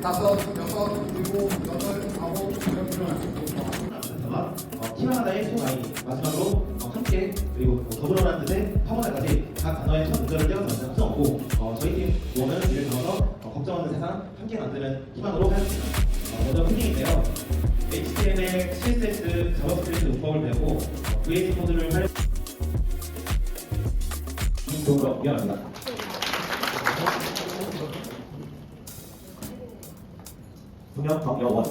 다섯, 여섯, 일곱, 여덟, 아홉, 열 어, 팀 하나의 총아이 마지막으로 어, 함께 그리고 뭐 더불어라는 뜻의 파문화까지 각 단어의 첫 문제를 떼어서 완성 수없고 어, 저희 팀 모험은 이를 담아서 어, 걱정 없는 세상 함께 만드는 희망으로 하였습니다. 어, 먼저 훈딩인데요. HTML, CSS, 자바스크립트 문법을 배우고 어, VS 코드를 활용 동으로 미안합니다.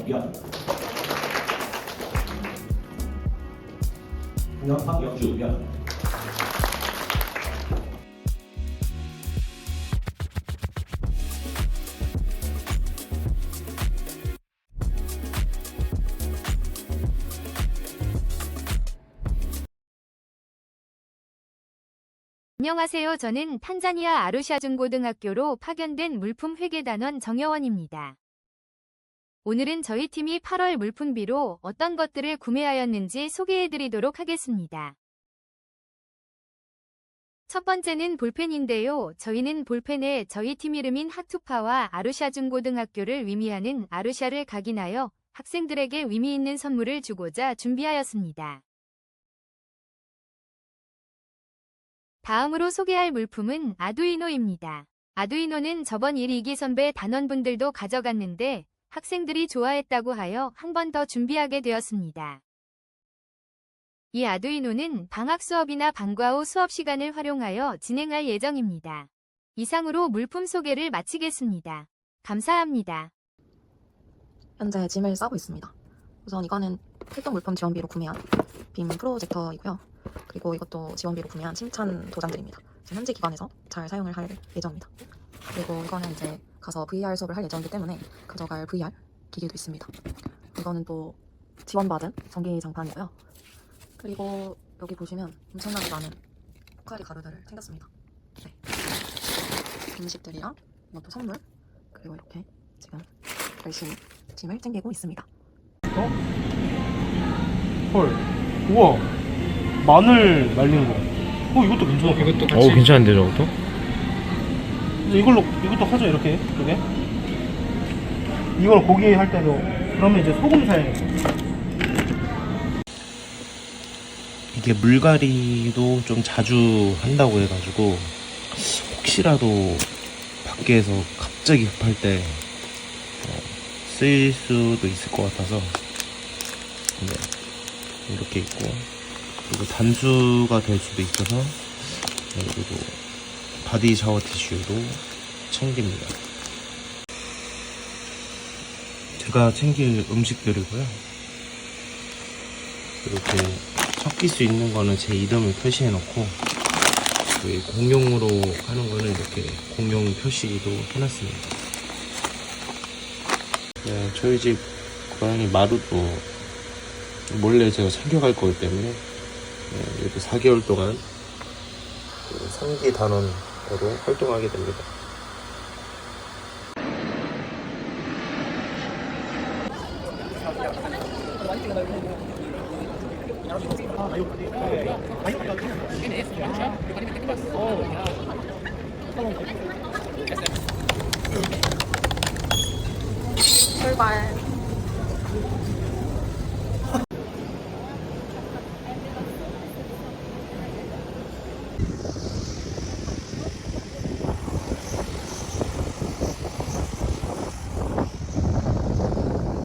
미안합니다. 분명 박영주 미안합니다. 안녕하세요. 저는 탄자니아 아루샤 중고등학교로 파견된 물품 회계단원 정여원입니다. 오늘은 저희 팀이 8월 물품비로 어떤 것들을 구매하였는지 소개해드리도록 하겠습니다. 첫 번째는 볼펜인데요. 저희는 볼펜에 저희 팀 이름인 하투파와 아루샤 중고등학교를 의미하는 아루샤를 각인하여 학생들에게 의미 있는 선물을 주고자 준비하였습니다. 다음으로 소개할 물품은 아두이노입니다. 아두이노는 저번 1위기 선배 단원분들도 가져갔는데 학생들이 좋아했다고 하여 한 번 더 준비하게 되었습니다. 이 아두이노는 방학 수업이나 방과 후 수업 시간을 활용하여 진행할 예정입니다. 이상으로 물품 소개를 마치겠습니다. 감사합니다. 현재 짐을 싸고 있습니다. 우선 이거는 필동 물품 지원비로 구매한 빔 프로젝터이고요. 그리고 이것도 지원비로 구매한 칭찬 도장들입니다. 현재 기관에서 잘 사용을 할 예정입니다. 그리고 이거는 이제 가서 VR 수업을 할 예정이기 때문에 가져갈 VR 기기도 있습니다. 이거는 또 지원받은 전기장판이고요. 그리고 여기 보시면 엄청나게 많은 포카리 가루들을 챙겼습니다. 네. 음식들이랑 이것도 선물 그리고 이렇게 지금 열심히 짐을 챙기고 있습니다. 헐 우와 마늘 말린 거. 어 이것도 괜찮아. 이것도 어 괜찮은데 저것도? 이걸로 이것도 하죠 이렇게 이렇게. 이걸 고기 할 때도 그러면 이제 소금 사용해. 이게 물갈이도 좀 자주 한다고 해가지고 혹시라도 밖에서 갑자기 급할 때 어, 쓰일 수도 있을 것 같아서 네, 이렇게 있고 그리고 단수가 될 수도 있어서 네, 그리고 바디 샤워 티슈도 챙깁니다. 제가 챙길 음식들이고요. 이렇게 섞일 수 있는 거는 제 이름을 표시해 놓고 그 공용으로 하는 거는 이렇게 공용 표시도 해놨습니다. 네, 저희 집 고양이 마루도 몰래 제가 챙겨갈 거기 때문에 네, 이렇게 4개월 동안 그 상기 단원 바로 활동하게 됩니다. 출발.